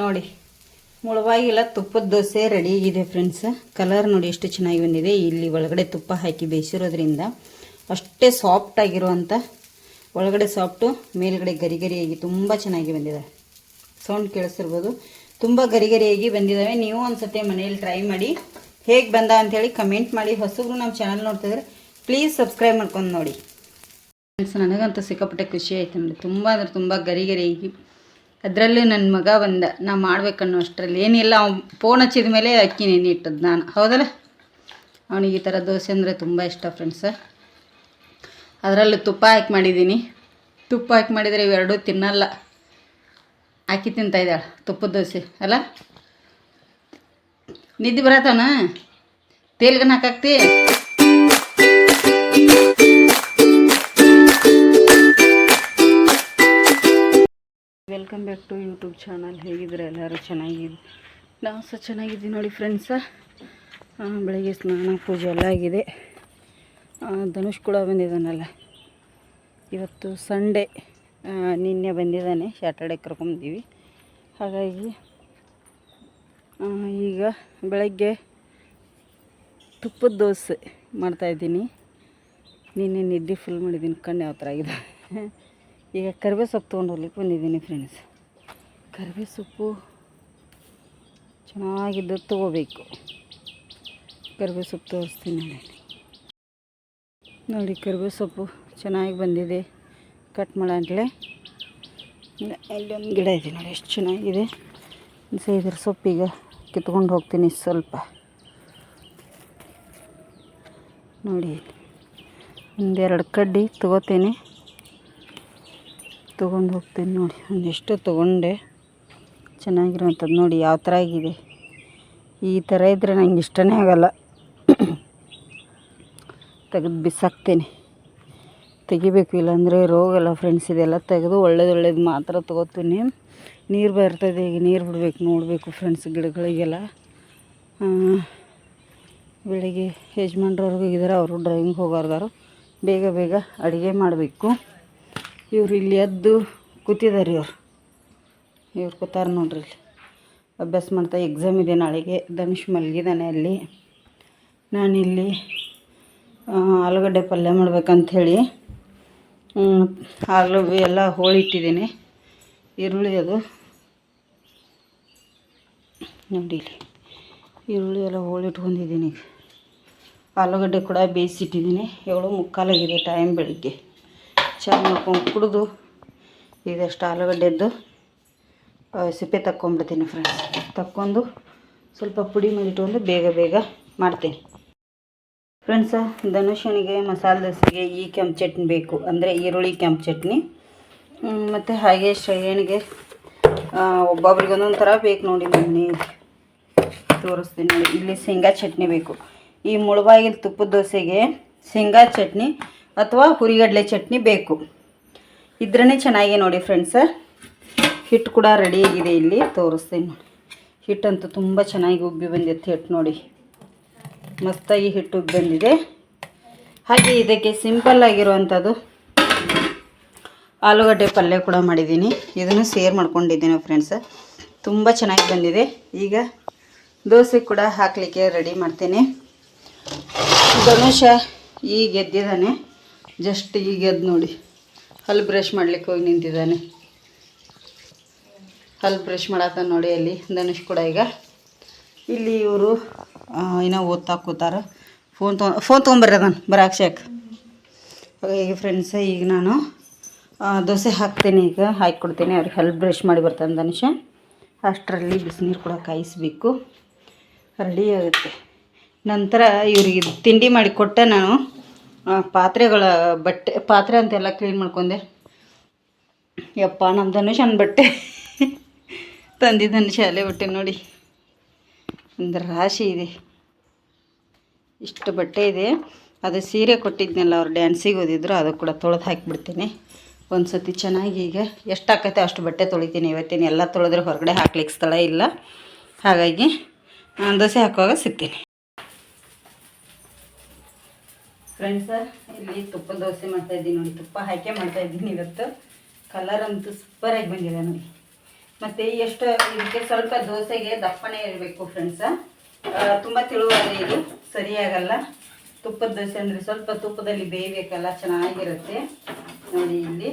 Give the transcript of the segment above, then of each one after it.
ನೋಡಿ, ಮುಳವಾಗಿಲ್ಲ, ತುಪ್ಪದ ದೋಸೆ ರೆಡಿ ಆಗಿದೆ ಫ್ರೆಂಡ್ಸ್ ಕಲರ್ ನೋಡಿ ಎಷ್ಟು ಚೆನ್ನಾಗಿ ಬಂದಿದೆ. ಇಲ್ಲಿ ಒಳಗಡೆ ತುಪ್ಪ ಹಾಕಿ ಬೇಯಿಸಿರೋದ್ರಿಂದ ಅಷ್ಟೇ ಸಾಫ್ಟ್ ಆಗಿರುವಂಥ ಒಳಗಡೆ ಸಾಫ್ಟು ಮೇಲ್ಗಡೆ ಗರಿಗರಿಯಾಗಿ ತುಂಬ ಚೆನ್ನಾಗಿ ಬಂದಿದೆ. ಸೌಂಡ್ ಕೇಳಿಸಿರ್ಬೋದು ತುಂಬ ಗರಿಗರಿಯಾಗಿ ಬಂದಿದ್ದಾವೆ ನೀವು ಒಂದ್ಸತಿ ಮನೆಯಲ್ಲಿ ಟ್ರೈ ಮಾಡಿ, ಹೇಗೆ ಬಂದ ಅಂಥೇಳಿ ಕಮೆಂಟ್ ಮಾಡಿ. ಹೊಸಬ್ರು ನಮ್ಮ ಚಾನಲ್ ನೋಡ್ತಿದ್ರೆ ಪ್ಲೀಸ್ ಸಬ್ಸ್ಕ್ರೈಬ್ ಮಾಡ್ಕೊಂಡು ನೋಡಿ. ಫ್ರೆಂಡ್ಸ್ ನನಗಂತೂ ಸಿಕ್ಕಾಪಟ್ಟೆ ಖುಷಿ ಆಯ್ತು ನೋಡಿ ತುಂಬ ಅಂದರೆ ತುಂಬ ಗರಿ ಗರಿಯಾಗಿ ಅದರಲ್ಲೂ ನನ್ನ ಮಗ ಬಂದ, ನಾ ಮಾಡ್ಬೇಕನ್ನೋ ಅಷ್ಟರಲ್ಲಿ. ಏನಿಲ್ಲ, ಅವ್ನು ಫೋನ್ ಹಚ್ಚಿದ ಮೇಲೆ ಅಕ್ಕಿ ನೆನಿಟ್ಟದ್ದು ನಾನು. ಹೌದಲ್ಲ? ಅವನಿಗೆ ಈ ಥರ ದೋಸೆ ಅಂದರೆ ತುಂಬ ಇಷ್ಟ ಫ್ರೆಂಡ್ಸ ಅದರಲ್ಲೂ ತುಪ್ಪ ಹಾಕಿ ಮಾಡಿದ್ದೀನಿ ತುಪ್ಪ ಹಾಕಿ ಮಾಡಿದರೆ ಇವೆರಡೂ ತಿನ್ನಲ್ಲ. ಹಾಕಿ ತಿಂತಾ ಇದ್ದಾಳೆ ತುಪ್ಪದ ದೋಸೆ, ಅಲ್ಲ? ನಿದ್ದೆ ಬರತ್ತವನ ತೇಲ್ಗನ ಹಾಕಾಕ್ತಿ? Welcome back to YouTube channel. ಹೇಗಿದ್ರೆ ಎಲ್ಲರೂ? ಚೆನ್ನಾಗಿದ್ದು ನಾವು ಸಹ ಚೆನ್ನಾಗಿದ್ದೀವಿ ನೋಡಿ ಫ್ರೆಂಡ್ಸ. ಬೆಳಗ್ಗೆ ಸ್ನಾನ, ಪೂಜೆ ಎಲ್ಲ ಆಗಿದೆ. ಧನುಷ್ ಕೂಡ ಬಂದಿದ್ದಾನಲ್ಲ. ಇವತ್ತು ಸಂಡೇ ನಿನ್ನೆ ಬಂದಿದ್ದಾನೆ. ಸ್ಯಾಟರ್ಡೆ ಕರ್ಕೊಂಬಂದೀವಿ. ಹಾಗಾಗಿ ಈಗ ಬೆಳಗ್ಗೆ ತುಪ್ಪದ ದೋಸೆ ಮಾಡ್ತಾಯಿದ್ದೀನಿ ನಿನ್ನೆ ನಿದ್ದೆ ಫುಲ್ ಮಾಡಿದ್ದೀನಿ. ಕಣ್ಣು ಯಾವ ಥರ ಆಗಿದೆ? ಈಗ ಕರಿಬೇ ಸೊಪ್ಪು ತೊಗೊಂಡು ಹೋಗ್ಲಿಕ್ಕೆ ಬಂದಿದ್ದೀನಿ ಫ್ರೆಂಡ್ಸ್ ಕರಿಬೇ ಸೊಪ್ಪು ಚೆನ್ನಾಗಿದ್ದು ತೊಗೋಬೇಕು. ಕರಿಬೇ ಸೊಪ್ಪು ತೋರಿಸ್ತೀನಿ ನೋಡಿ, ಕರಿಬೇವು ಸೊಪ್ಪು ಚೆನ್ನಾಗಿ ಬಂದಿದೆ. ಕಟ್ ಮಾಡಂಟ್ಲೆ ಒಂದು ಗಿಡ ಇದೆ ನೋಡಿ, ಎಷ್ಟು ಚೆನ್ನಾಗಿದೆ. ಸೈದ್ರ ಇದ್ರ ಸೊಪ್ಪೀಗ ಕಿತ್ಕೊಂಡು ಹೋಗ್ತೀನಿ ಸ್ವಲ್ಪ. ನೋಡಿ, ಒಂದೆರಡು ಕಡ್ಡಿ ತೊಗೋತೀನಿ. ತೊಗೊಂಡು ಹೋಗ್ತೀನಿ ನೋಡಿ. ಒಂದಿಷ್ಟು ತೊಗೊಂಡೆ. ಚೆನ್ನಾಗಿರುವಂಥದ್ದು ನೋಡಿ, ಯಾವ ಥರ ಆಗಿದೆ. ಈ ಥರ ಇದ್ದರೆ ನಂಗೆ ಇಷ್ಟನೇ ಆಗಲ್ಲ. ತೆಗೆದು ಬಿಸಾಕ್ತೀನಿ. ತೆಗಿಬೇಕು, ಇಲ್ಲಾಂದರೆ ರೋಗಲ್ಲ ಫ್ರೆಂಡ್ಸ್ ಇದೆಲ್ಲ ತೆಗೆದು ಒಳ್ಳೇದು ಒಳ್ಳೇದು ಮಾತ್ರ ತೊಗೋತೀನಿ. ನೀರು ಬರ್ತದೆ, ಈಗ ನೀರು ಬಿಡಬೇಕು, ನೋಡಬೇಕು ಫ್ರೆಂಡ್ಸ್ ಗಿಡಗಳಿಗೆಲ್ಲ. ಬೆಳಿಗ್ಗೆ ಯಜಮಾನ್ರವ್ರಿಗೆ ಇದ್ದಾರೆ ಅವರು ಡ್ರೈವಿಂಗ್ ಹೋಗೋರ್ದಾರು ಬೇಗ ಬೇಗ ಅಡುಗೆ ಮಾಡಬೇಕು. ಇವ್ರು ಇಲ್ಲಿ ಎದ್ದು ಕೂತಿದ್ದಾರೆ ಇವ್ರು. ಇವ್ರು ಕೂತಾರ ನೋಡ್ರಿ ಇಲ್ಲಿ. ಅಭ್ಯಾಸ ಮಾಡ್ತಾ ಎಕ್ಸಾಮ್ ಇದೆ ನಾಳೆಗೆ. ಧನುಷ್ ಮಲಗಿದ್ದಾನೆ ಅಲ್ಲಿ. ನಾನಿಲ್ಲಿ ಆಲೂಗಡ್ಡೆ ಪಲ್ಯ ಮಾಡ್ಬೇಕಂಥೇಳಿ ಆಲೂ ಎಲ್ಲ ಹೋಳಿಟ್ಟಿದ್ದೀನಿ. ಈರುಳ್ಳಿ ಅದು. ನೋಡಿ ಇಲ್ಲಿ. ಈರುಳ್ಳಿ ಎಲ್ಲ ಹೋಳಿಟ್ಕೊಂಡಿದ್ದೀನಿ. ಈಗ ಆಲೂಗಡ್ಡೆ ಕೂಡ ಬೇಯಿಸಿಟ್ಟಿದ್ದೀನಿ. ಏಳು ಮುಕ್ಕಾಲಾಗಿದೆ ಟೈಮ್ ಬೆಳಿಗ್ಗೆ. ಚಹಾ ಮಾಡ್ಕೊಂಡು ಕುಡಿದು ಇದಷ್ಟು ಆಲೂಗಡ್ಡೆದ್ದು ಸಿಪ್ಪೆ ತಕ್ಕೊಂಬಿಡ್ತೀನಿ ಫ್ರೆಂಡ್ಸ್ ತಕ್ಕೊಂಡು ಸ್ವಲ್ಪ ಪುಡಿ ಮಾಡಿಟ್ಕೊಂಡು ಬೇಗ ಬೇಗ ಮಾಡ್ತೀನಿ. ಫ್ರೆಂಡ್ಸ ಧನುಷನಿಗೆ ಮಸಾಲೆ ದೋಸೆಗೆ ಈ ಕೆಂಪು ಚಟ್ನಿ ಬೇಕು. ಅಂದರೆ ಈರುಳ್ಳಿ ಕೆಂಪು ಚಟ್ನಿ. ಮತ್ತು ಹಾಗೆ ಶ್ರೇಯಣಿಗೆ ಒಬ್ಬೊಬ್ರಿಗೆ ಒಂದೊಂದು ಥರ ಬೇಕು ನೋಡಿ ಮಮ್ಮಿ. ತೋರಿಸ್ತೀನಿ ನೋಡಿ. ಇಲ್ಲಿ ಶೇಂಗಾ ಚಟ್ನಿ ಬೇಕು. ಈ ಮುಳಬಾಗಿಲು ತುಪ್ಪದ ದೋಸೆಗೆ ಶೇಂಗಾ ಚಟ್ನಿ ಅಥವಾ ಹುರಿಗಡಲೆ ಚಟ್ನಿ ಬೇಕು. ಇದ್ರೇ ಚೆನ್ನಾಗಿ ನೋಡಿ ಫ್ರೆಂಡ್ಸ ಹಿಟ್ಟು ಕೂಡ ರೆಡಿಯಾಗಿದೆ ಇಲ್ಲಿ. ತೋರಿಸ್ತೀನಿ ನೋಡಿ. ಹಿಟ್ಟಂತೂ ತುಂಬ ಚೆನ್ನಾಗಿ ಉಬ್ಬಿ ಬಂದಿತ್ತು ಹಿಟ್ಟು ನೋಡಿ. ಮಸ್ತಾಗಿ ಹಿಟ್ಟು ಉಬ್ಬಿ ಬಂದಿದೆ. ಹಾಗೆ ಇದಕ್ಕೆ ಸಿಂಪಲ್ ಆಗಿರುವಂಥದ್ದು ಆಲೂಗಡ್ಡೆ ಪಲ್ಯ ಕೂಡ ಮಾಡಿದ್ದೀನಿ. ಇದನ್ನು ಸೇರ್ ಮಾಡ್ಕೊಂಡಿದ್ದೀನಿ ಫ್ರೆಂಡ್ಸ್ ತುಂಬ ಚೆನ್ನಾಗಿ ಬಂದಿದೆ. ಈಗ ದೋಸೆ ಕೂಡ ಹಾಕಲಿಕ್ಕೆ ರೆಡಿ ಮಾಡ್ತೀನಿ. ಧನುಷ ಈ ಎದ್ದಿದ್ದಾನೆ ಜಸ್ಟ್ ಈಗ ಅದು ನೋಡಿ. ಹಲ್ಲು ಬ್ರಷ್ ಮಾಡ್ಲಿಕ್ಕೆ ಹೋಗಿ ನಿಂತಿದ್ದಾನೆ. ಹಲ್ಲು ಬ್ರಷ್ ಮಾಡತ್ತ ನೋಡಿ ಅಲ್ಲಿ, ಧನುಷ್ ಕೂಡ ಈಗ. ಇಲ್ಲಿ ಇವರು ಏನೋ ಓದ್ತಾ ಕೂತಾರ. ಫೋನ್ ತೊ ಫೋನ್ ತೊಗೊಂಬರ್ರಿ ಅದನ್ನು ಬರಾಕ್ಷಕ್ ಈಗ ಫ್ರೆಂಡ್ಸ ಈಗ ನಾನು ದೋಸೆ ಹಾಕ್ತೀನಿ ಈಗ, ಹಾಕಿಕೊಡ್ತೀನಿ. ಅವ್ರಿಗೆ ಹಲ್ಲು ಬ್ರಷ್ ಮಾಡಿ ಬರ್ತಾನೆ ಧನುಷ. ಅಷ್ಟರಲ್ಲಿ ಬಿಸಿನೀರು ಕೂಡ ಕಾಯಿಸಬೇಕು. ರೆಡಿ ಆಗುತ್ತೆ. ನಂತರ ಇವರಿಗೆ ತಿಂಡಿ ಮಾಡಿ ಕೊಟ್ಟೆ ನಾನು. ಪಾತ್ರೆಗಳ ಬಟ್ಟೆ, ಪಾತ್ರೆ ಅಂತೆಲ್ಲ ಕ್ಲೀನ್ ಮಾಡ್ಕೊಂಡೆ. ಯಪ್ಪ ನಮ್ಮ ಧನುಷನ ಬಟ್ಟೆ. ತಂದಿದ್ದಾನೆ ಶಾಲೆ ಬಟ್ಟೆ ನೋಡಿ. ಒಂದು ರಾಶಿ ಇದೆ. ಇಷ್ಟು ಬಟ್ಟೆ ಇದೆ. ಅದು ಸೀರೆ ಕೊಟ್ಟಿದ್ನಲ್ಲ, ಅವ್ರು ಡ್ಯಾನ್ಸಿಗೆ ಓದಿದ್ರು ಅದು ಕೂಡ ತೊಳೆದು ಹಾಕಿಬಿಡ್ತೀನಿ. ಒಂದು ಸತಿ ಚೆನ್ನಾಗಿ ಈಗ ಎಷ್ಟು ಆಕೈತೆ ಅಷ್ಟು ಬಟ್ಟೆ ತೊಳಿತೀನಿ ಇವತ್ತಿನ. ಎಲ್ಲ ತೊಳೆದ್ರೆ ಹೊರಗಡೆ ಹಾಕ್ಲಿಕ್ಕೆ ಸ್ಥಳ ಇಲ್ಲ. ಹಾಗಾಗಿ ನಾನು ದೋಸೆ ಹಾಕುವಾಗ ಸಿಗ್ತೀನಿ. ಫ್ರೆಂಡ್ಸ ಇಲ್ಲಿ ತುಪ್ಪ ದೋಸೆ ಮಾಡ್ತಾ ಇದ್ದೀನಿ ನೋಡಿ. ತುಪ್ಪ ಹಾಕಿ ಮಾಡ್ತಾ ಇದ್ದೀನಿ ಇವತ್ತು. ಕಲರ್ ಅಂತೂ ಸೂಪರಾಗಿ ಬಂದಿದೆ ನೋಡಿ. ಮತ್ತು ಎಷ್ಟು ಇದಕ್ಕೆ ಸ್ವಲ್ಪ ದೋಸೆಗೆ ದಪ್ಪನೇ ಇರಬೇಕು ಫ್ರೆಂಡ್ಸ ತುಂಬ ತಿಳುವಾದ್ರೆ ಇದು. ಸರಿಯಾಗಲ್ಲ. ತುಪ್ಪದ ದೋಸೆ ಅಂದರೆ ಸ್ವಲ್ಪ ತುಪ್ಪದಲ್ಲಿ ಬೇಯಬೇಕಲ್ಲ, ಚೆನ್ನಾಗಿರುತ್ತೆ. ನೋಡಿ ಇಲ್ಲಿ.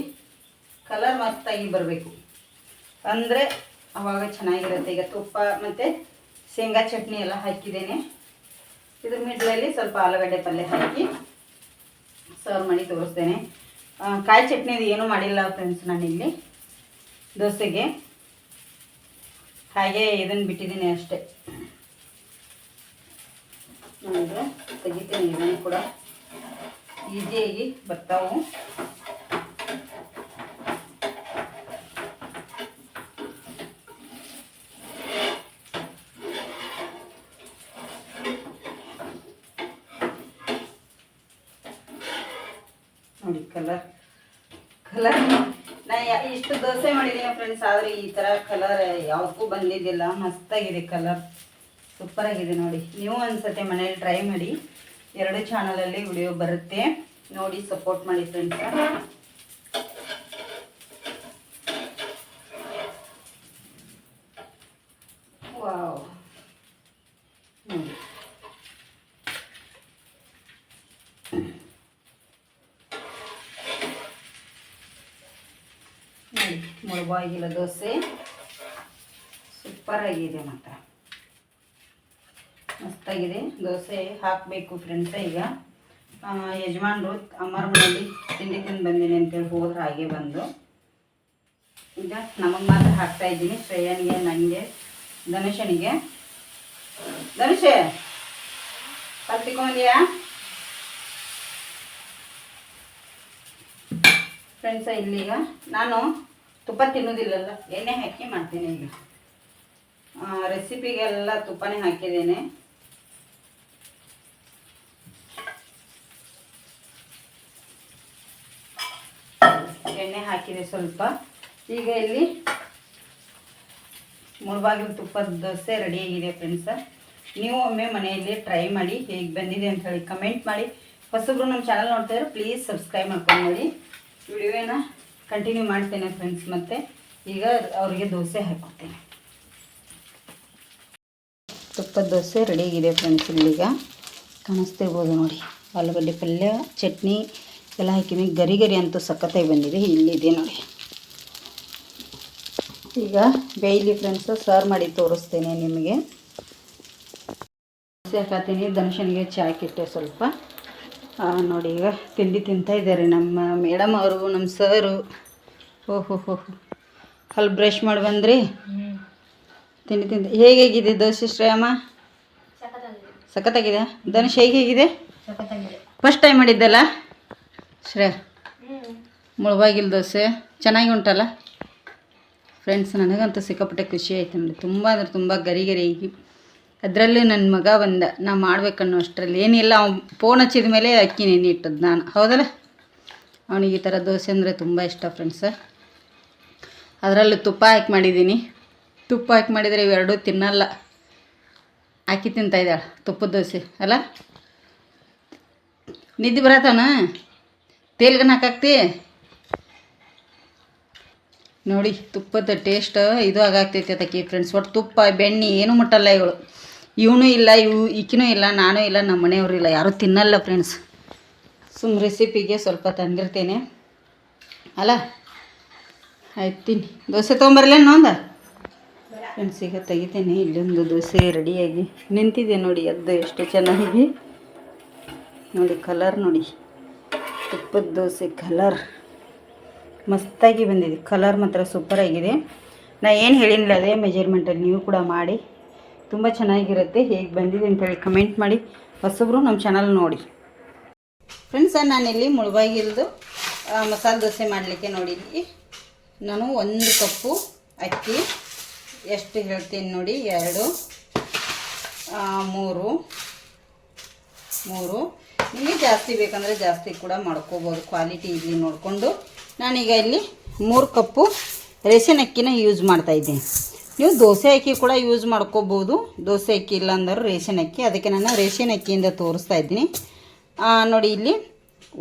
ಕಲರ್ ಮಸ್ತಾಗಿ ಬರಬೇಕು. ಅಂದರೆ ಅವಾಗ ಚೆನ್ನಾಗಿರುತ್ತೆ. ಈಗ ತುಪ್ಪ ಮತ್ತು ಶೇಂಗಾ ಚಟ್ನಿ ಎಲ್ಲ ಹಾಕಿದ್ದೇನೆ. ಇದ್ರ ಮಿಡ್ಲಲ್ಲಿ ಸ್ವಲ್ಪ ಆಲೂಗಡ್ಡೆ ಪಲ್ಯ ಹಾಕಿ. ಸರ್ವ್ ಮಾಡಿ ತೋರಿಸ್ತೇನೆ. ಕಾಯಿ ಚಟ್ನಿದು ಏನೂ ಮಾಡಿಲ್ಲ ಫ್ರೆಂಡ್ಸ್ ನಾನಿಲ್ಲಿ. ದೋಸೆಗೆ. ಹಾಗೆ ಇದನ್ನು ಬಿಟ್ಟಿದ್ದೀನಿ ಅಷ್ಟೇ. ನಾನು ತೆಗಿತೀನಿ, ಇದನ್ನು ಕೂಡ. ಈಸಿಯಾಗಿ ಬರ್ತಾವು ನೋಡಿ ಕಲರ್ ಕಲರ್ ನಾ ಯಾ- ಇಷ್ಟು ದೋಸೆ ಮಾಡಿದ್ದೀನಿ ಫ್ರೆಂಡ್ಸ್ ಆದರೆ ಈ ಥರ ಕಲರ್ ಯಾವುದಕ್ಕೂ ಬಂದಿದ್ದಿಲ್ಲ. ಮಸ್ತಾಗಿದೆ ಕಲರ್ ಸೂಪರ್ ಆಗಿದೆ ನೋಡಿ. ನೀವು ಅನ್ಸತ್ತೆ ಮನೇಲಿ ಟ್ರೈ ಮಾಡಿ. ಎರಡು ಚಾನಲಲ್ಲಿ ವಿಡಿಯೋ ಬರುತ್ತೆ. ನೋಡಿ ಸಪೋರ್ಟ್ ಮಾಡಿ ಫ್ರೆಂಡ್ಸ್ ವಾವ್ ನೋಡಿ ನೋಡಿ ಮುಳುಬಾಗಿಲ ದೋಸೆ. ಸೂಪರ್ ಆಗಿದೆ ಮಾತ್ರ. ಮಸ್ತಾಗಿದೆ. ದೋಸೆ ಹಾಕಬೇಕು ಫ್ರೆಂಡ್ಸ ಈಗ. ಯಜಮಾನ್ರು ಅಮ್ಮರ ಮನೆಯಲ್ಲಿ ತಿಂಡಿ ತಿಂದು ಬಂದೀನಿ ಅಂತೇಳಿ ಹೋದ್ರೆ ಹಾಗೆ ಬಂದು. ಈಗ ನಮಗೆ ಮಾತ್ರ ಹಾಕ್ತಾ ಇದ್ದೀನಿ. ಶ್ರೇಯನಿಗೆ ನನಗೆ ಧನುಷನಿಗೆ. ಧನುಷ, ಕಲ್ತಿಕೊಂಡಿಯಾ? ಫ್ರೆಂಡ್ಸ ಇಲ್ಲಿಗ. ನಾನು ತುಪ್ಪ ತಿನ್ನೋದಿಲ್ಲಲ್ಲ, ಎಣ್ಣೆ ಹಾಕಿ ಮಾಡ್ತೀನಿ ಈಗ. ರೆಸಿಪಿಗೆಲ್ಲ ತುಪ್ಪನೇ ಹಾಕಿದ್ದೇನೆ. ಎಣ್ಣೆ ಹಾಕಿದೆ ಸ್ವಲ್ಪ. ಈಗ ಇಲ್ಲಿ ಮುಳುಬಾಗಿಲು ತುಪ್ಪದ ದೋಸೆ ರೆಡಿಯಾಗಿದೆ ಫ್ರೆಂಡ್ಸ ನೀವು ಒಮ್ಮೆ ಮನೆಯಲ್ಲಿ ಟ್ರೈ ಮಾಡಿ ಹೇಗೆ ಬಂದಿದೆ ಅಂತ ಹೇಳಿ ಕಮೆಂಟ್ ಮಾಡಿ. ಹೊಸಬ್ರು ನಮ್ಮ ಚಾನಲ್ ನೋಡ್ತಾಯಿದ್ರೆ ಪ್ಲೀಸ್ ಸಬ್ಸ್ಕ್ರೈಬ್ ಮಾಡ್ಕೊಂಡು ನೋಡಿ ವಿಡಿಯೋನ ಕಂಟಿನ್ಯೂ ಮಾಡ್ತೇನೆ ಫ್ರೆಂಡ್ಸ್ ಮತ್ತು ಈಗ ಅವರಿಗೆ ದೋಸೆ ಹಾಕ್ಕೊಡ್ತೇನೆ. ತುಪ್ಪದ ದೋಸೆ ರೆಡಿಯಾಗಿದೆ ಫ್ರೆಂಡ್ಸ್ ಇಲ್ಲಿಗ. ಕಾಣಿಸ್ತಿರ್ಬೋದು ನೋಡಿ. ಆಲೂಗಡ್ಡೆ ಪಲ್ಯ, ಚಟ್ನಿ ಎಲ್ಲ ಹಾಕಿದ್ದೀನಿ ಗರಿ ಗರಿ ಅಂತೂ ಸಖತ್ತಾಗಿ ಬಂದಿದೆ. ಇಲ್ಲಿದೆ ನೋಡಿ. ಈಗ ಬೇಯ್ಲಿ ಫ್ರೆಂಡ್ಸು ಸರ್ವ್ ಮಾಡಿ ತೋರಿಸ್ತೇನೆ ನಿಮಗೆ. ದೋಸೆ ಹಾಕತ್ತೀನಿ. ಧನುಷನಿಗೆ ಚಾಯ್ ಸ್ವಲ್ಪ. ನೋಡಿ ಈಗ ತಿಂಡಿ ತಿಂತಾ ಇದ್ದಾರೆ ನಮ್ಮ ಮೇಡಮ್ ಅವರು, ನಮ್ಮ ಸರು. ಓಹೋ, ಹೋ ಅಲ್ಲಿ ಬ್ರಷ್ ಮಾಡಿ ಬಂದ್ರಿ? ತಿಂಡಿ ತಿಂತ ಹೇಗಿದೆ ದೋಸೆ ಶ್ರೇಯಮ್ಮ? ಸಖತ್ತಾಗಿದೆ. ಧನುಷ್ ಹೇಗೆ ಹೇಗಿದೆ ಫಸ್ಟ್ ಟೈಮ್ ಮಾಡಿದ್ದಲ್ಲ? ಶ್ರೇಯ ಮುಳುಬಾಗಿಲ್ ದೋಸೆ. ಚೆನ್ನಾಗಿ ಉಂಟಲ್ಲ? ಫ್ರೆಂಡ್ಸ್ ನನಗಂತೂ ಸಿಕ್ಕಾಪಟ್ಟೆ ಖುಷಿ ಆಯ್ತು ನೋಡಿ. ತುಂಬ ಅಂದರೆ ತುಂಬ ಗರಿ ಗರಿ ಅದರಲ್ಲಿ ನನ್ನ ಮಗ ಬಂದ, ನಾ ಮಾಡ್ಬೇಕನ್ನೋ ಅಷ್ಟರಲ್ಲಿ. ಏನಿಲ್ಲ ಅವ್ನು ಫೋನ್ ಹಚ್ಚಿದ ಮೇಲೆ ಅಕ್ಕಿ ನೆನೆ ಇಟ್ಟದ್ದು ನಾನು. ಹೌದಲ್ಲ? ಅವನಿಗೆ ಈ ಥರ ದೋಸೆ ಅಂದರೆ ತುಂಬ ಇಷ್ಟ ಫ್ರೆಂಡ್ಸ ಅದರಲ್ಲೂ ತುಪ್ಪ ಹಾಕಿ ಮಾಡಿದ್ದೀನಿ ತುಪ್ಪ ಹಾಕಿ ಮಾಡಿದರೆ ಇವೆರಡೂ ತಿನ್ನಲ್ಲ. ಹಾಕಿ ತಿಂತಾಯಿದ್ದಾಳೆ ತುಪ್ಪದ ದೋಸೆ, ಅಲ್ಲ? ನಿದ್ದೆ ಬರತ್ತಾನ ತೇಲ್ಗನ ಹಾಕಾಕ್ತಿ? ನೋಡಿ, ತುಪ್ಪದ ಟೇಸ್ಟ್ ಇದು ಆಗಾಗ್ತೈತಿ ಅದಕ್ಕೆ ಫ್ರೆಂಡ್ಸ್ ಒಟ್ಟು ತುಪ್ಪ, ಬೆಣ್ಣೆ, ಏನೂ ಮುಟ್ಟಲ್ಲ ಇವಳು. ಇವನು ಇಲ್ಲ, ಇವು ಈಕಿನೂ ಇಲ್ಲ, ನಾನು ಇಲ್ಲ, ನಮ್ಮ ಮನೆಯವರು ಇಲ್ಲ, ಯಾರೂ ತಿನ್ನಲ್ಲ ಫ್ರೆಂಡ್ಸ್ ಸುಮ್ ರೆಸಿಪಿಗೆ ಸ್ವಲ್ಪ ತಂದಿರ್ತೇನೆ. ಅಲ್ಲ? ಆಯ್ತು ದೋಸೆ ತೊಗೊಂಬರ್ಲೇನು ಒಂದ? ಫ್ರೆಂಡ್ಸ್ ಈಗ ತೆಗಿತೇನೆ. ಇಲ್ಲೊಂದು ದೋಸೆ ರೆಡಿಯಾಗಿ ನಿಂತಿದೆ ನೋಡಿ ಅದು ಎಷ್ಟು ಚೆನ್ನಾಗಿ. ನೋಡಿ ಕಲರ್ ನೋಡಿ. ತುಪ್ಪದ ದೋಸೆ ಕಲರ್ ಮಸ್ತಾಗಿ ಬಂದಿದೆ. ಕಲರ್ ಮಾತ್ರ ಸೂಪರ್ ಆಗಿದೆ. ನಾ ಏನು ಹೇಳಿನಿಲ್ಲ ಅದೇ ಮೆಜರ್ಮೆಂಟಲ್ಲಿ ನೀವು ಕೂಡ ಮಾಡಿ. ತುಂಬ ಚೆನ್ನಾಗಿರುತ್ತೆ. ಹೇಗೆ ಬಂದಿದೆ ಅಂತೇಳಿ ಕಮೆಂಟ್ ಮಾಡಿ. ಹೊಸಬ್ರು ನಮ್ಮ ಚಾನಲ್ ನೋಡಿ. ಫ್ರೆಂಡ್ಸ ನಾನಿಲ್ಲಿ ಮುಳುಬಾಗಿಲ್ದು ಮಸಾಲೆ ದೋಸೆ ಮಾಡಲಿಕ್ಕೆ ನೋಡಿದ್ವಿ. ನಾನು ಒಂದು ಕಪ್ಪು ಅಕ್ಕಿ, ಎಷ್ಟು ಹೇಳ್ತೀನಿ ನೋಡಿ, ಎರಡು ಮೂರು ಮೂರು. ನಿಮಗೆ ಜಾಸ್ತಿ ಬೇಕಂದರೆ ಜಾಸ್ತಿ ಕೂಡ ಮಾಡ್ಕೋಬೋದು. ಕ್ವಾಲಿಟಿ ಇಲ್ಲಿ ನೋಡಿಕೊಂಡು. ನಾನೀಗ ಇಲ್ಲಿ ಮೂರು ಕಪ್ಪು ರೇಷನ್ ಅಕ್ಕಿನ ಯೂಸ್ ಮಾಡ್ತಾ ಇದ್ದೀನಿ. ನೀವು ದೋಸೆ ಅಕ್ಕಿ ಕೂಡ ಯೂಸ್ ಮಾಡ್ಕೋಬೋದು. ದೋಸೆ ಅಕ್ಕಿ ಇಲ್ಲ ಅಂದ್ರೆ ರೇಷನ್ ಅಕ್ಕಿ. ಅದಕ್ಕೆ ನಾನು ರೇಷನ್ ಅಕ್ಕಿಯಿಂದ ತೋರಿಸ್ತಾ ಇದ್ದೀನಿ. ನೋಡಿ ಇಲ್ಲಿ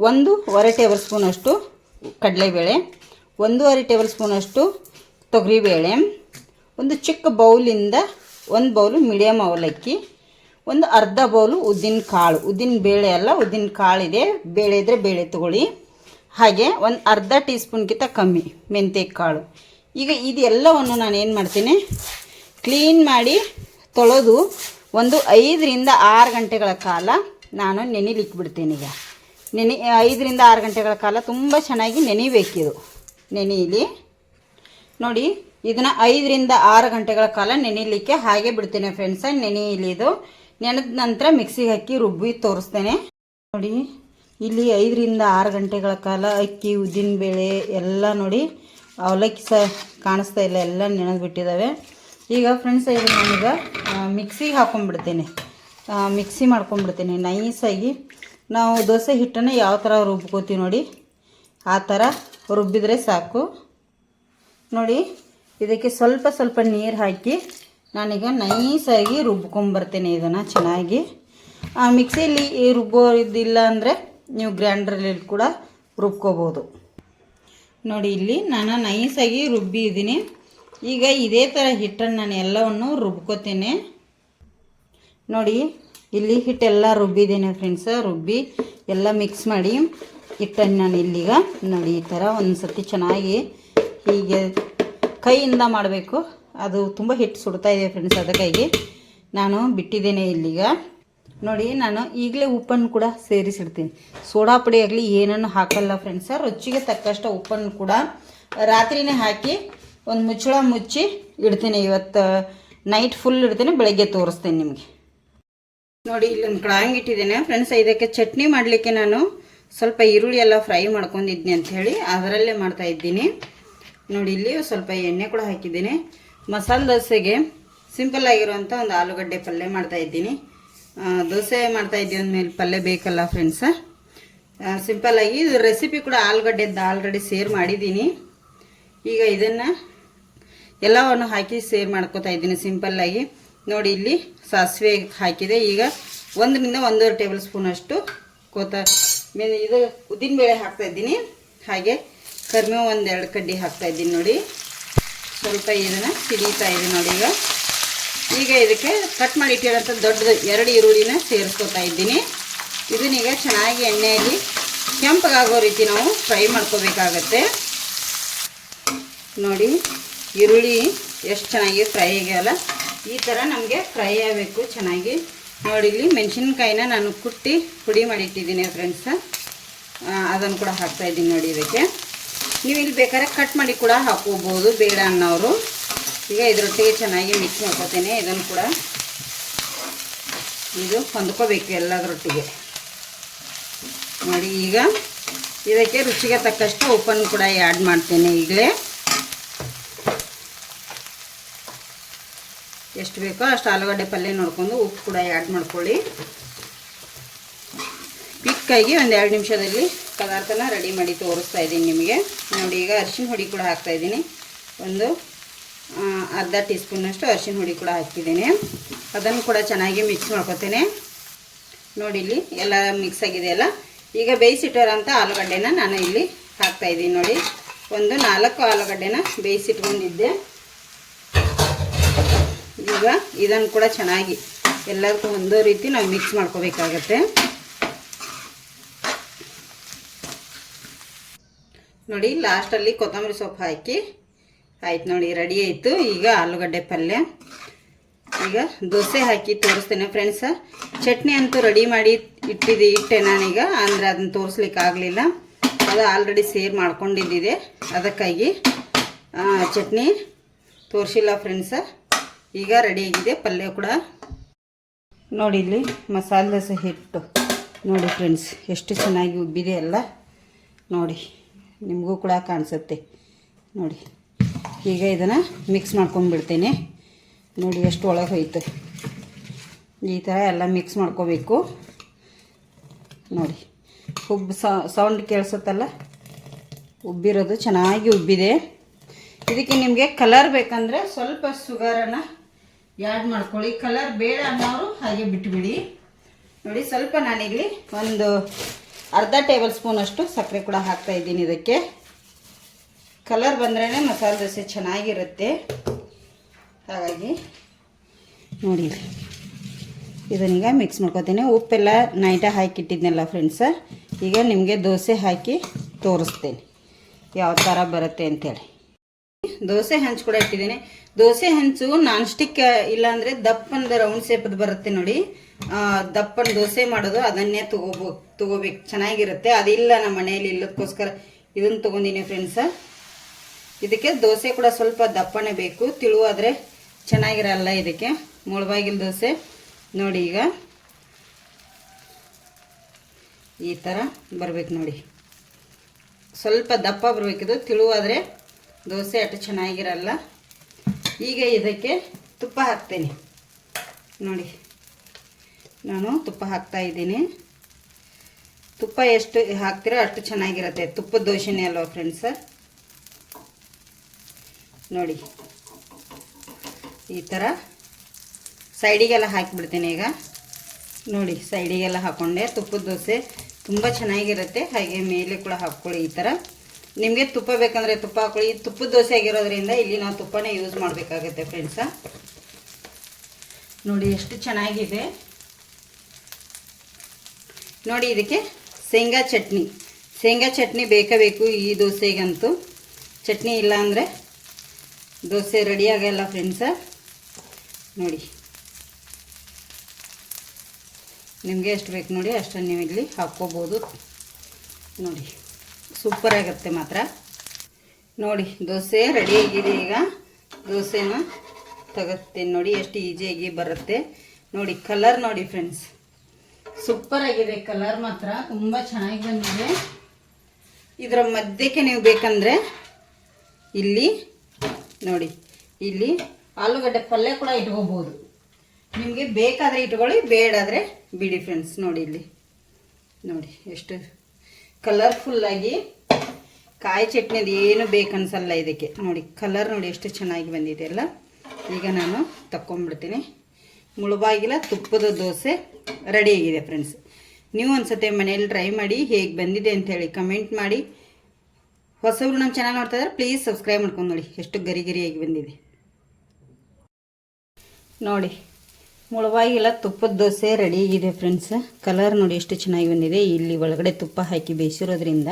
ಒಂದೂವರೆ ಟೇಬಲ್ ಸ್ಪೂನಷ್ಟು ಕಡಲೆಬೇಳೆ ಒಂದೂವರೆ ಟೇಬಲ್ ಸ್ಪೂನಷ್ಟು ತೊಗರಿಬೇಳೆ, ಒಂದು ಚಿಕ್ಕ ಬೌಲಿಂದ ಒಂದು ಬೌಲು ಮೀಡಿಯಮ್ ಅವಲಕ್ಕಿ ಒಂದು ಅರ್ಧ ಬೌಲು ಉದ್ದಿನ ಕಾಳು. ಉದ್ದಿನ ಬೇಳೆ ಅಲ್ಲ, ಉದ್ದಿನ ಕಾಳಿದೆ ಬೇಳೆ ಇದ್ದರೆ ಬೇಳೆ ತಗೊಳ್ಳಿ. ಹಾಗೆ ಒಂದು ಅರ್ಧ ಟೀ ಸ್ಪೂನ್ಗಿಂತ ಕಮ್ಮಿ ಮೆಂತ್ಯ ಕಾಳು ಈಗ ಇದೆಲ್ಲವನ್ನು ನಾನು ಏನು ಮಾಡ್ತೀನಿ? ಕ್ಲೀನ್ ಮಾಡಿ ತೊಳೆದು ಒಂದು ಐದರಿಂದ ಆರು ಗಂಟೆಗಳ ಕಾಲ ನಾನು ನೆನಿಲಿಕ್ಕೆ ಬಿಡ್ತೀನಿ ಈಗ. ನೆನೆ, ಐದರಿಂದ ಆರು ಗಂಟೆಗಳ ಕಾಲ ತುಂಬ ಚೆನ್ನಾಗಿ ನೆನಿಬೇಕಿದು. ನೆನೆಯಲಿ ನೋಡಿ, ಇದನ್ನು ಐದರಿಂದ ಆರು ಗಂಟೆಗಳ ಕಾಲ ನೆನೆಯಲಿಕ್ಕೆ ಹಾಗೆ ಬಿಡ್ತೀನಿ ಫ್ರೆಂಡ್ಸ ನೆನೆಯಲಿ ಇದು ನೆನೆದ ನಂತರ ಮಿಕ್ಸಿಗೆ ಹಾಕಿ ರುಬ್ಬಿ ತೋರಿಸ್ತೇನೆ. ನೋಡಿ, ಇಲ್ಲಿ ಐದರಿಂದ ಆರು ಗಂಟೆಗಳ ಕಾಲ ಅಕ್ಕಿ ಉದ್ದಿನಬೇಳೆ ಎಲ್ಲ ನೋಡಿ ಅವಲಕ್ಕಿ ಸಹ ಕಾಣಿಸ್ತಾ ಇಲ್ಲ, ಎಲ್ಲ ನೆನೆದು ಬಿಟ್ಟಿದ್ದಾವೆ ಈಗ ಫ್ರೆಂಡ್ಸ್ ಇದು ನಾನೀಗ ಮಿಕ್ಸಿಗೆ ಹಾಕೊಂಡ್ಬಿಡ್ತೀನಿ. ಮಿಕ್ಸಿ ಮಾಡ್ಕೊಂಬಿಡ್ತೀನಿ ನೈಸಾಗಿ ನಾವು ದೋಸೆ ಹಿಟ್ಟನ್ನು ಯಾವ ಥರ ರುಬ್ಕೋತೀವಿ ನೋಡಿ. ಆ ಥರ ರುಬ್ಬಿದರೆ ಸಾಕು. ನೋಡಿ, ಇದಕ್ಕೆ ಸ್ವಲ್ಪ ಸ್ವಲ್ಪ ನೀರು ಹಾಕಿ ನಾನೀಗ ನೈಸಾಗಿ ರುಬ್ಕೊಂಬರ್ತೀನಿ ಇದನ್ನು ಚೆನ್ನಾಗಿ. ಮಿಕ್ಸಿಯಲ್ಲಿ ರುಬ್ಬೋದಿಲ್ಲ ಅಂದರೆ ನೀವು ಗ್ರ್ಯಾಂಡ್ರಲ್ಲಿ ಕೂಡ ರುಬ್ಕೋಬೋದು. ನೋಡಿ ಇಲ್ಲಿ ನಾನು ನೈಸಾಗಿ ರುಬ್ಬಿದ್ದೀನಿ. ಈಗ ಇದೇ ಥರ ಹಿಟ್ಟನ್ನು ನಾನು ಎಲ್ಲವನ್ನು ರುಬ್ಕೋತೀನಿ. ನೋಡಿ, ಇಲ್ಲಿ ಹಿಟ್ಟೆಲ್ಲ ರುಬ್ಬಿದ್ದೀನಿ ಫ್ರೆಂಡ್ಸ ರುಬ್ಬಿ ಎಲ್ಲ ಮಿಕ್ಸ್ ಮಾಡಿ ಹಿಟ್ಟನ್ನು ನಾನು ಇಲ್ಲಿಗ ನೋಡಿ ಈ ಥರ ಒಂದು ಸತಿ ಚೆನ್ನಾಗಿ ಹೀಗೆ ಕೈಯಿಂದ ಮಾಡಬೇಕು. ಅದು ತುಂಬ ಹಿಟ್ಟು ಸುಡ್ತಾ ಇದೆ ಫ್ರೆಂಡ್ಸ್ ಅದಕ್ಕಾಗಿ ನಾನು ಬಿಟ್ಟಿದ್ದೇನೆ ಇಲ್ಲಿಗ. ನೋಡಿ, ನಾನು ಈಗಲೇ ಉಪ್ಪನ್ನು ಕೂಡ ಸೇರಿಸಿಡ್ತೀನಿ. ಸೋಡಾ ಪುಡಿ ಆಗಲಿ ಏನನ್ನು ಹಾಕಲ್ಲ ಫ್ರೆಂಡ್ಸ ರುಚಿಗೆ ತಕ್ಕಷ್ಟು ಉಪ್ಪನ್ನು ಕೂಡ ರಾತ್ರಿನೇ ಹಾಕಿ ಒಂದು ಮುಚ್ಚಳ ಮುಚ್ಚಿ ಇಡ್ತೀನಿ. ಇವತ್ತು ನೈಟ್ ಫುಲ್ ಇಡ್ತೀನಿ, ಬೆಳಗ್ಗೆ ತೋರಿಸ್ತೀನಿ ನಿಮಗೆ. ನೋಡಿ ಇಲ್ಲೊಂದು ಕಳಾಂಗ್ ಇಟ್ಟಿದ್ದೇನೆ. ಫ್ರೆಂಡ್ಸ್ ಇದಕ್ಕೆ ಚಟ್ನಿ ಮಾಡಲಿಕ್ಕೆ ನಾನು ಸ್ವಲ್ಪ ಈರುಳ್ಳಿ ಎಲ್ಲ ಫ್ರೈ ಮಾಡ್ಕೊಂಡಿದ್ದೀನಿ ಅಂತ ಹೇಳಿ ಅದರಲ್ಲೇ ಮಾಡ್ತಾ ಇದ್ದೀನಿ. ನೋಡಿ, ಇಲ್ಲಿ ಸ್ವಲ್ಪ ಎಣ್ಣೆ ಕೂಡ ಹಾಕಿದ್ದೀನಿ. ಮಸಾಲೆ ದೋಸೆಗೆ ಸಿಂಪಲ್ ಆಗಿರುವಂಥ ಒಂದು ಆಲೂಗಡ್ಡೆ ಪಲ್ಯ ಮಾಡ್ತಾ ಇದ್ದೀನಿ. ದೋಸೆ ಮಾಡ್ತಾ ಇದ್ದೀವಿ ಅಂದಮೇಲೆ ಪಲ್ಯ ಬೇಕಲ್ಲ ಫ್ರೆಂಡ್ಸ ಸಿಂಪಲ್ಲಾಗಿ ಇದು ರೆಸಿಪಿ ಕೂಡ ಆಲೂಗಡ್ಡೆದ್ದು ಆಲ್ರೆಡಿ ಸೇರ್ ಮಾಡಿದ್ದೀನಿ. ಈಗ ಇದನ್ನು ಎಲ್ಲವನ್ನು ಹಾಕಿ ಸೇರ್ ಮಾಡ್ಕೋತಾ ಇದ್ದೀನಿ ಸಿಂಪಲ್ಲಾಗಿ ನೋಡಿ ಇಲ್ಲಿ ಸಾಸಿವೆ ಹಾಕಿದೆ. ಈಗ ಒಂದರಿಂದ ಒಂದೂವರೆ ಟೇಬಲ್ ಸ್ಪೂನ್ ಅಷ್ಟು ಕೋತ ಮೀನು ಇದು ಉದ್ದಿನಬೇಳೆ ಹಾಕ್ತಾ ಇದ್ದೀನಿ. ಹಾಗೆ ಕರ್ಮೆ ಒಂದು ಎರಡು ಕಡ್ಡಿ ಹಾಕ್ತಾ ಇದ್ದೀನಿ ನೋಡಿ. ಸ್ವಲ್ಪ ಇದನ್ನು ಸಿಡಿತಾ ಇದೆ ನೋಡಿ ಈಗ. ಈಗ ಇದಕ್ಕೆ ಕಟ್ ಮಾಡಿ ಇಟ್ಟಿರೋಂಥ ದೊಡ್ಡದು ಎರಡು ಈರುಳ್ಳಿನ ಸೇರಿಸ್ಕೊತಾ ಇದ್ದೀನಿ. ಇದನ್ನೀಗ ಚೆನ್ನಾಗಿ ಎಣ್ಣೆಯಲ್ಲಿ ಕೆಂಪಗಾಗೋ ರೀತಿ ನಾವು ಫ್ರೈ ಮಾಡ್ಕೋಬೇಕಾಗತ್ತೆ. ನೋಡಿ, ಈರುಳ್ಳಿ ಎಷ್ಟು ಚೆನ್ನಾಗಿ ಫ್ರೈ ಆಗ್ಯಾವಲ್ಲ ಈ ಥರ ನಮಗೆ ಫ್ರೈ ಆಗಬೇಕು ಚೆನ್ನಾಗಿ. ನೋಡಿ, ಇಲ್ಲಿ ಮೆಣಸಿನ್ಕಾಯಿನ ನಾನು ಕುಟ್ಟಿ ಪುಡಿ ಮಾಡಿ ಇಟ್ಟಿದ್ದೀನಿ ಫ್ರೆಂಡ್ಸ ಅದನ್ನು ಕೂಡ ಹಾಕ್ತಾಯಿದ್ದೀನಿ ನೋಡಿ ಇದಕ್ಕೆ. ನೀವು ಇಲ್ಲಿ ಬೇಕಾದ್ರೆ ಕಟ್ ಮಾಡಿ ಕೂಡ ಹಾಕೋಬೋದು ಬೇಡ ಅನ್ನೋರು. ಈಗ ಇದರೊಟ್ಟಿಗೆ ಚೆನ್ನಾಗಿ ಮಿಕ್ಸ್ ಮಾಡ್ಕೊತೇನೆ, ಇದನ್ನು ಕೂಡ ಇದು ಹೊಂದ್ಕೋಬೇಕು ಎಲ್ಲದರೊಟ್ಟಿಗೆ. ನೋಡಿ ಈಗ ಇದಕ್ಕೆ ರುಚಿಗೆ ತಕ್ಕಷ್ಟು ಉಪ್ಪನ್ನು ಕೂಡ ಆ್ಯಡ್ ಮಾಡ್ತೇನೆ ಈಗಲೇ. ಎಷ್ಟು ಬೇಕೋ ಅಷ್ಟು ಆಲೂಗಡ್ಡೆ ಪಲ್ಯ ನೋಡ್ಕೊಂಡು ಉಪ್ಪು ಕೂಡ ಆ್ಯಡ್ ಮಾಡ್ಕೊಳ್ಳಿ. ಪಿಕ್ಕಾಗಿ ಒಂದು ಎರಡು ನಿಮಿಷದಲ್ಲಿ ಪದಾರ್ಥನ ರೆಡಿ ಮಾಡಿ ತೋರಿಸ್ತಾ ಇದ್ದೀನಿ ನಿಮಗೆ. ನೋಡಿ, ಈಗ ಅರಿಶಿನ ಹುಡಿ ಕೂಡ ಹಾಕ್ತಾ ಇದ್ದೀನಿ. ಒಂದು ಅರ್ಧ ಟೀ ಸ್ಪೂನಷ್ಟು ಅರಿಶಿನ ಹುಡಿ ಕೂಡ ಹಾಕಿದ್ದೀನಿ. ಅದನ್ನು ಕೂಡ ಚೆನ್ನಾಗಿ ಮಿಕ್ಸ್ ಮಾಡ್ಕೊತೇನೆ. ನೋಡಿ ಇಲ್ಲಿ ಎಲ್ಲ ಮಿಕ್ಸ್ ಆಗಿದೆಯಲ್ಲ ಈಗ ಬೇಯಿಸಿಟ್ಟಿರೋಂಥ ಆಲೂಗಡ್ಡೆನ ನಾನು ಇಲ್ಲಿ ಹಾಕ್ತಾ ಇದ್ದೀನಿ ನೋಡಿ. ಒಂದು ನಾಲ್ಕು ಆಲೂಗಡ್ಡೆನ ಬೇಯಿಸಿಟ್ಕೊಂಡಿದ್ದೆ. ಈಗ ಇದನ್ನು ಕೂಡ ಚೆನ್ನಾಗಿ ಎಲ್ಲದಕ್ಕೂ ಒಂದೋ ರೀತಿ ನಾವು ಮಿಕ್ಸ್ ಮಾಡ್ಕೋಬೇಕಾಗತ್ತೆ. ನೋಡಿ ಲಾಸ್ಟಲ್ಲಿ ಕೊತ್ತಂಬರಿ ಸೊಪ್ಪು ಹಾಕಿ ಆಯ್ತು ನೋಡಿ ರೆಡಿ ಆಯಿತು. ಈಗ ಆಲೂಗಡ್ಡೆ ಪಲ್ಯ. ಈಗ ದೋಸೆ ಹಾಕಿ ತೋರಿಸ್ತೇನೆ ಫ್ರೆಂಡ್ಸ ಚಟ್ನಿ ಅಂತೂ ರೆಡಿ ಮಾಡಿ ಇಟ್ಟಿದ್ದೆ, ಇಟ್ಟೆ ನಾನೀಗ. ಅಂದರೆ ಅದನ್ನು ತೋರಿಸ್ಲಿಕ್ಕೆ ಆಗಲಿಲ್ಲ. ಅದು ಆಲ್ರೆಡಿ ಸೇರ್ ಮಾಡ್ಕೊಂಡಿದ್ದಿದೆ. ಅದಕ್ಕಾಗಿ ಚಟ್ನಿ ತೋರಿಸಿಲ್ಲ ಫ್ರೆಂಡ್ಸ ಈಗ ರೆಡಿಯಾಗಿದೆ ಪಲ್ಯ ಕೂಡ. ನೋಡಿ ಇಲ್ಲಿ ಮಸಾಲೆ ದೋಸೆ ಹಿಟ್ಟು. ನೋಡಿ ಫ್ರೆಂಡ್ಸ್ ಎಷ್ಟು ಚೆನ್ನಾಗಿ ಉಬ್ಬಿದೆ ಅಲ್ಲ. ನೋಡಿ, ನಿಮಗೂ ಕೂಡ ಕಾಣಿಸುತ್ತೆ. ನೋಡಿ. ಈಗ ಇದನ್ನು ಮಿಕ್ಸ್ ಮಾಡ್ಕೊಂಬಿಡ್ತೀನಿ ನೋಡಿ ಎಷ್ಟು ಒಳಗೆ ಹೋಯ್ತು. ಈ ಥರ ಎಲ್ಲ ಮಿಕ್ಸ್ ಮಾಡ್ಕೋಬೇಕು. ನೋಡಿ ಉಬ್ಬು ಸೌಂಡ್ ಕೇಳಿಸುತ್ತಲ್ಲ? ಉಬ್ಬಿರೋದು ಚೆನ್ನಾಗಿ ಉಬ್ಬಿದೆ. ಇದಕ್ಕೆ ನಿಮಗೆ ಕಲರ್ ಬೇಕಂದರೆ ಸ್ವಲ್ಪ ಸುಗರನ್ನು ಆ್ಯಡ್ ಮಾಡ್ಕೊಳ್ಳಿ. ಕಲರ್ ಬೇಡ ಅನ್ನೋರು ಹಾಗೆ ಬಿಟ್ಬಿಡಿ. ನೋಡಿ, ಸ್ವಲ್ಪ ನಾನಿಲ್ಲಿ ಒಂದು ಅರ್ಧ ಟೇಬಲ್ ಸ್ಪೂನಷ್ಟು ಸಕ್ಕರೆ ಕೂಡ ಹಾಕ್ತಾಯಿದ್ದೀನಿ ಇದಕ್ಕೆ. ಕಲರ್ ಬಂದ್ರೇ ಮಸಾಲೆ ದೋಸೆ ಚೆನ್ನಾಗಿರುತ್ತೆ. ಹಾಗಾಗಿ ನೋಡಿ. ಇಲ್ಲಿ. ಇದನ್ನೀಗ ಮಿಕ್ಸ್ ಮಾಡ್ಕೊತೀನಿ. ಉಪ್ಪೆಲ್ಲ ನೈಟ ಹಾಕಿಟ್ಟಿದ್ನಲ್ಲ ಫ್ರೆಂಡ್ಸ ಈಗ ನಿಮಗೆ ದೋಸೆ ಹಾಕಿ ತೋರಿಸ್ತೇನೆ. ಯಾವ ಥರ ಬರುತ್ತೆ ಅಂತೇಳಿ. ದೋಸೆ ಹಂಚು ಕೂಡ ಇಟ್ಟಿದ್ದೀನಿ. ದೋಸೆ ಹಂಚು ನಾನ್ ಸ್ಟಿಕ್ ಇಲ್ಲಾಂದರೆ ದಪ್ಪನದ ರೌಂಡ್ ಶೇಪದ ಬರುತ್ತೆ ನೋಡಿ. ದಪ್ಪನ ದೋಸೆ ಮಾಡೋದು ಅದನ್ನೇ ತಗೋಬೋ, ತಗೋಬೇಕು. ಚೆನ್ನಾಗಿರುತ್ತೆ. ಅದಿಲ್ಲ ನಮ್ಮ ಮನೆಯಲ್ಲಿ ಇಲ್ಲದಕ್ಕೋಸ್ಕರ ಇದನ್ನು ತಗೊಂಡಿನಿ ಫ್ರೆಂಡ್ಸ ಇದಕ್ಕೆ ದೋಸೆ ಕೂಡ ಸ್ವಲ್ಪ ದಪ್ಪನೆ ಬೇಕು. ತಿಳುವಾದರೆ ಚೆನ್ನಾಗಿರಲ್ಲ ಇದಕ್ಕೆ. ಮುಳಬಾಗಿಲು ದೋಸೆ. ನೋಡಿ ಈಗ. ಈ ಥರ ಬರ್ಬೇಕು ನೋಡಿ. ಸ್ವಲ್ಪ ದಪ್ಪ ಬರಬೇಕಿದು ತಿಳುವಾದರೆ ದೋಸೆ ಅಷ್ಟು ಚೆನ್ನಾಗಿರಲ್ಲ. ಈಗ ಇದಕ್ಕೆ ತುಪ್ಪ ಹಾಕ್ತೇನೆ. ನೋಡಿ. ನಾನು ತುಪ್ಪ ಹಾಕ್ತಾ ಇದ್ದೀನಿ. ತುಪ್ಪ ಎಷ್ಟು ಹಾಕ್ತೀರೋ ಅಷ್ಟು ಚೆನ್ನಾಗಿರುತ್ತೆ. ತುಪ್ಪದ ದೋಸೆನೇ ಅಲ್ವಾ ಫ್ರೆಂಡ್ಸ ನೋಡಿ. ಈ ಥರ ಸೈಡಿಗೆಲ್ಲ ಹಾಕಿಬಿಡ್ತೀನಿ ಈಗ. ನೋಡಿ, ಸೈಡಿಗೆಲ್ಲ ಹಾಕ್ಕೊಂಡೆ ತುಪ್ಪದ ದೋಸೆ ತುಂಬ ಚೆನ್ನಾಗಿರುತ್ತೆ. ಹಾಗೆ ಮೇಲೆ ಕೂಡ ಹಾಕ್ಕೊಳ್ಳಿ ಈ ಥರ ನಿಮಗೆ ತುಪ್ಪ ಬೇಕಂದರೆ ತುಪ್ಪ ಹಾಕ್ಕೊಳ್ಳಿ. ತುಪ್ಪದ ದೋಸೆ ಆಗಿರೋದ್ರಿಂದ ಇಲ್ಲಿ ನಾವು ತುಪ್ಪನೇ ಯೂಸ್ ಮಾಡಬೇಕಾಗುತ್ತೆ ಫ್ರೆಂಡ್ಸ ನೋಡಿ, ಎಷ್ಟು ಚೆನ್ನಾಗಿದೆ. ನೋಡಿ, ಇದಕ್ಕೆ ಶೇಂಗಾ ಚಟ್ನಿ. ಶೇಂಗಾ ಚಟ್ನಿ ಬೇಕೇ ಬೇಕು ಈ ದೋಸೆಗಂತೂ. ಚಟ್ನಿ ಇಲ್ಲ ಅಂದರೆ ದೋಸೆ ರೆಡಿ ಆಗಲ್ಲ ಫ್ರೆಂಡ್ಸ ನೋಡಿ. ನಿಮಗೆ ಎಷ್ಟು ಬೇಕು ನೋಡಿ ಅಷ್ಟನ್ನು ನೀವು ಇಲ್ಲಿ ಹಾಕ್ಕೋಬೋದು. ನೋಡಿ. ಸೂಪರ್ ಆಗುತ್ತೆ ಮಾತ್ರ. ನೋಡಿ, ದೋಸೆ ರೆಡಿ ಆಗಿದೆ ಈಗ. ದೋಸೆನ ತಗೋತೀನಿ ನೋಡಿ, ಎಷ್ಟು ಈಸಿಯಾಗಿ ಬರುತ್ತೆ. ನೋಡಿ ಕಲರ್ ನೋಡಿ ಫ್ರೆಂಡ್ಸ್ ಸೂಪರ್ ಆಗಿದೆ ಕಲರ್ ಮಾತ್ರ. ತುಂಬ ಚೆನ್ನಾಗಿ ಬಂದಿದೆ. ಇದರ ಮಧ್ಯಕ್ಕೆ ನೀವು ಬೇಕಂದರೆ ಇಲ್ಲಿ ನೋಡಿ, ಇಲ್ಲಿ ಆಲೂಗಡ್ಡೆ ಪಲ್ಯ ಕೂಡ ಇಟ್ಕೋಬೋದು. ನಿಮಗೆ ಬೇಕಾದರೆ ಇಟ್ಕೊಳ್ಳಿ, ಬೇಡಾದರೆ ಬಿಡಿ ಫ್ರೆಂಡ್ಸ್ ನೋಡಿ ಇಲ್ಲಿ. ನೋಡಿ, ಎಷ್ಟು ಕಲರ್ಫುಲ್ಲಾಗಿ ಕಾಯಿ ಚಟ್ನಿದು ಏನು ಬೇಕನ್ಸಲ್ಲ ಇದಕ್ಕೆ. ನೋಡಿ ಕಲರ್ ನೋಡಿ ಎಷ್ಟು ಚೆನ್ನಾಗಿ ಬಂದಿದೆ ಅಲ್ಲ? ಈಗ ನಾನು ತಕ್ಕೊಂಬಿಡ್ತೀನಿ ಮುಳುಬಾಗಿಲ ತುಪ್ಪದ ದೋಸೆ ರೆಡಿಯಾಗಿದೆ ಫ್ರೆಂಡ್ಸ್ ನೀವು ಒಂದ್ಸತಿ ಮನೇಲಿ ಟ್ರೈ ಮಾಡಿ ಹೇಗೆ ಬಂದಿದೆ ಅಂಥೇಳಿ ಕಮೆಂಟ್ ಮಾಡಿ. ಹೊಸಬ್ರು ನಮ್ಮ ಚಾನಲ್ ನೋಡ್ತಾ ಇದ್ದಾರೆ ಪ್ಲೀಸ್ ಸಬ್ಸ್ಕ್ರೈಬ್ ಮಾಡ್ಕೊಂಡು ನೋಡಿ. ಎಷ್ಟು ಗರಿ ಗರಿಯಾಗಿ ಬಂದಿದೆ. ನೋಡಿ, ಮುಳುವಾಗಿಲ್ಲ ತುಪ್ಪದ ದೋಸೆ ರೆಡಿ ಆಗಿದೆ ಫ್ರೆಂಡ್ಸ್ ಕಲರ್ ನೋಡಿ ಎಷ್ಟು ಚೆನ್ನಾಗಿ ಬಂದಿದೆ. ಇಲ್ಲಿ ಒಳಗಡೆ ತುಪ್ಪ ಹಾಕಿ ಬೇಯಿಸಿರೋದ್ರಿಂದ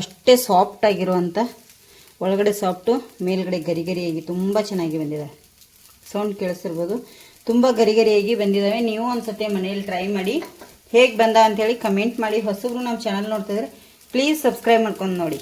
ಅಷ್ಟೇ ಸಾಫ್ಟ್ ಆಗಿರುವಂಥ ಒಳಗಡೆ ಸಾಫ್ಟು ಮೇಲ್ಗಡೆ ಗರಿ ಗರಿಯಾಗಿ ತುಂಬ ಚೆನ್ನಾಗಿ ಬಂದಿದೆ. ಸೌಂಡ್ ಕೇಳಿಸಿರ್ಬೋದು ತುಂಬ ಗರಿ ಗರಿಯಾಗಿ ಬಂದಿದ್ದಾವೆ ನೀವು ಒಂದ್ಸತಿ ಮನೆಯಲ್ಲಿ ಟ್ರೈ ಮಾಡಿ ಹೇಗೆ ಬಂದ ಅಂತೇಳಿ ಕಮೆಂಟ್ ಮಾಡಿ. ಹೊಸಬ್ರು ನಮ್ಮ ಚಾನಲ್ ನೋಡ್ತಿದ್ರೆ ಪ್ಲೀಸ್ ಸಬ್ಸ್ಕ್ರೈಬ್ ಮಾಡ್ಕೊಂಡು ನೋಡಿ.